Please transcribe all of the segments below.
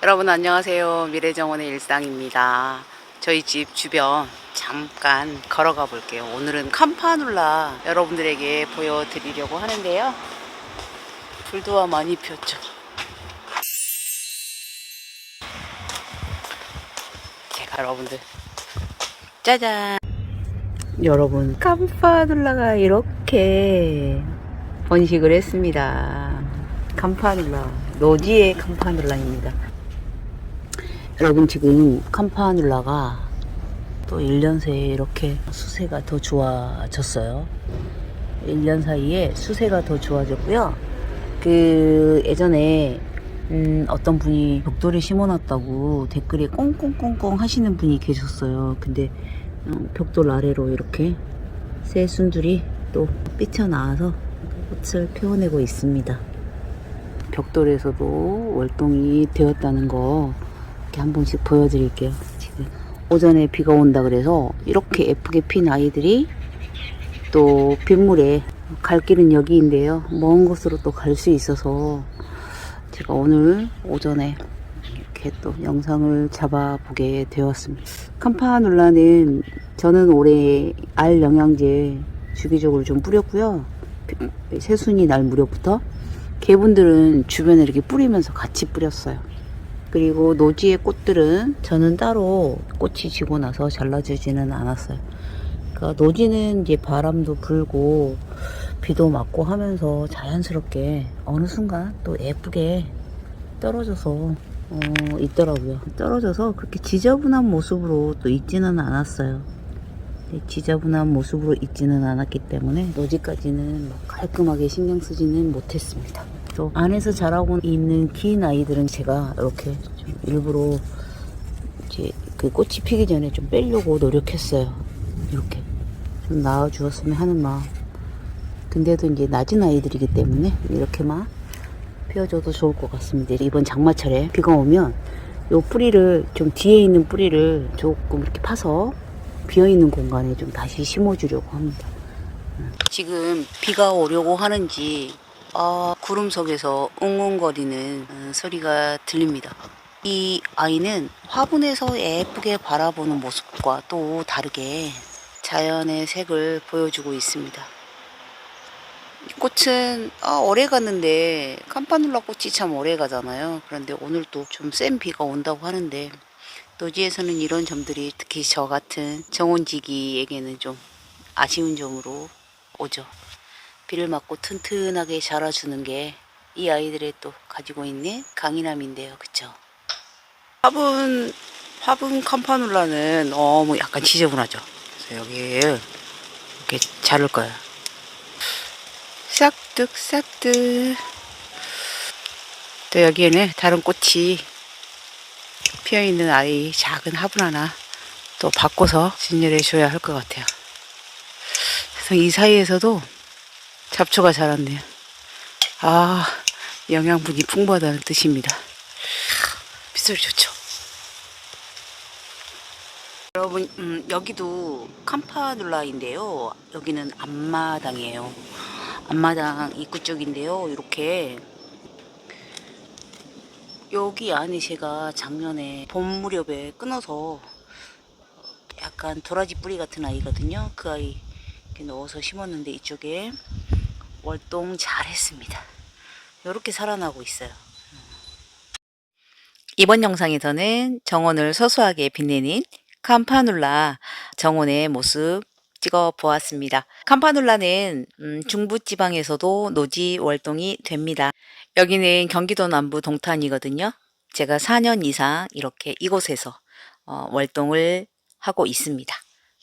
여러분 안녕하세요. 미래정원의 일상입니다. 저희 집 주변 잠깐 걸어가 볼게요. 오늘은 캄파눌라 여러분들에게 보여드리려고 하는데요. 불도와 많이 폈죠. 제가 여러분들 짜잔 여러분 캄파눌라가 이렇게 번식을 했습니다. 캄파눌라 노지의 캄파눌라입니다. 여러분 지금 캄파눌라가 또 1년 새에 이렇게 수세가 더 좋아졌어요. 1년 사이에 수세가 더 좋아졌고요. 그 예전에 음, 어떤 분이 벽돌에 심어놨다고 댓글에 꽁꽁꽁꽁 하시는 분이 계셨어요. 근데 음, 벽돌 아래로 이렇게 새 순들이 또 삐쳐나와서 꽃을 피워내고 있습니다. 벽돌에서도 월동이 되었다는 거 이렇게 한 번씩 보여드릴게요. 지금 오전에 비가 온다 그래서 이렇게 예쁘게 핀 아이들이 또 빗물에 갈 길은 여기인데요. 먼 곳으로 또 갈 수 있어서 제가 오늘 오전에 이렇게 또 영상을 잡아보게 되었습니다. 캄파눌라는 저는 올해 알 영양제 주기적으로 좀 뿌렸고요. 새순이 날 무렵부터 개분들은 주변에 이렇게 뿌리면서 같이 뿌렸어요. 그리고 노지의 꽃들은 저는 따로 꽃이 지고 나서 잘라주지는 않았어요. 그러니까 노지는 이제 바람도 불고 비도 맞고 하면서 자연스럽게 어느 순간 또 예쁘게 떨어져서 어, 있더라고요. 떨어져서 그렇게 지저분한 모습으로 또 있지는 않았어요. 지저분한 모습으로 있지는 않았기 때문에 노지까지는 막 깔끔하게 신경 쓰지는 못했습니다. 또 안에서 자라고 있는 긴 아이들은 제가 이렇게 좀 일부러 이제 그 꽃이 피기 전에 좀 빼려고 노력했어요. 이렇게 좀 나와 주었으면 하는 마음. 근데도 이제 낮은 아이들이기 때문에 이렇게만 피워줘도 좋을 것 같습니다. 이번 장마철에 비가 오면 요 뿌리를 좀 뒤에 있는 뿌리를 조금 이렇게 파서 비어 있는 공간에 좀 다시 심어주려고 합니다. 지금 비가 오려고 하는지 아, 구름 속에서 웅웅거리는 음, 소리가 들립니다. 이 아이는 화분에서 예쁘게 바라보는 모습과 또 다르게 자연의 색을 보여주고 있습니다. 이 꽃은 아, 오래 갔는데 캄파눌라 꽃이 참 오래 가잖아요. 그런데 오늘 또 좀 센 비가 온다고 하는데 노지에서는 이런 점들이 특히 저 같은 정원지기에게는 좀 아쉬운 점으로 오죠. 비를 맞고 튼튼하게 자라주는 게 이 아이들의 또 가지고 있는 강인함인데요. 그쵸? 화분, 화분 캄파눌라는 너무 약간 지저분하죠. 그래서 여기를 이렇게 자를 거예요. 싹둑, 싹둑. 또 여기에는 다른 꽃이 피어있는 아이 작은 화분 하나 또 바꿔서 진열해 줘야 할 것 같아요. 그래서 이 사이에서도 잡초가 자랐네요. 아, 영양분이 풍부하다는 뜻입니다. 빗소리 좋죠? 여러분, 음, 여기도 캄파눌라인데요. 여기는 앞마당이에요. 앞마당 입구 쪽인데요. 이렇게 여기 안에 제가 작년에 봄 무렵에 끊어서 약간 도라지 뿌리 같은 아이거든요. 그 아이 넣어서 심었는데 이쪽에 월동 잘했습니다. 이렇게 살아나고 있어요. 이번 영상에서는 정원을 소소하게 빛내는 캄파눌라 정원의 모습 찍어 보았습니다. 캄파눌라는 음, 중부 지방에서도 노지 월동이 됩니다. 여기는 경기도 남부 동탄이거든요. 제가 4년 이상 이렇게 이곳에서 어, 월동을 하고 있습니다.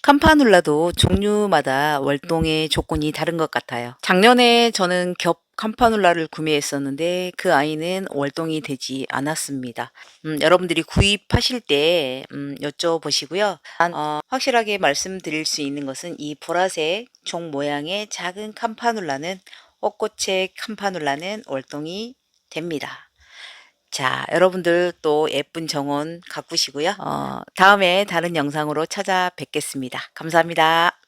캄파눌라도 종류마다 월동의 조건이 다른 것 같아요. 작년에 저는 겹 캄파눌라를 구매했었는데 그 아이는 월동이 되지 않았습니다. 음, 여러분들이 구입하실 때 음, 여쭤보시고요. 단, 어, 확실하게 말씀드릴 수 있는 것은 이 보라색 종 모양의 작은 캄파눌라는 옷꽃의 캄파눌라는 월동이 됩니다. 자, 여러분들 또 예쁜 정원 가꾸시고요. 어, 다음에 다른 영상으로 찾아뵙겠습니다. 감사합니다.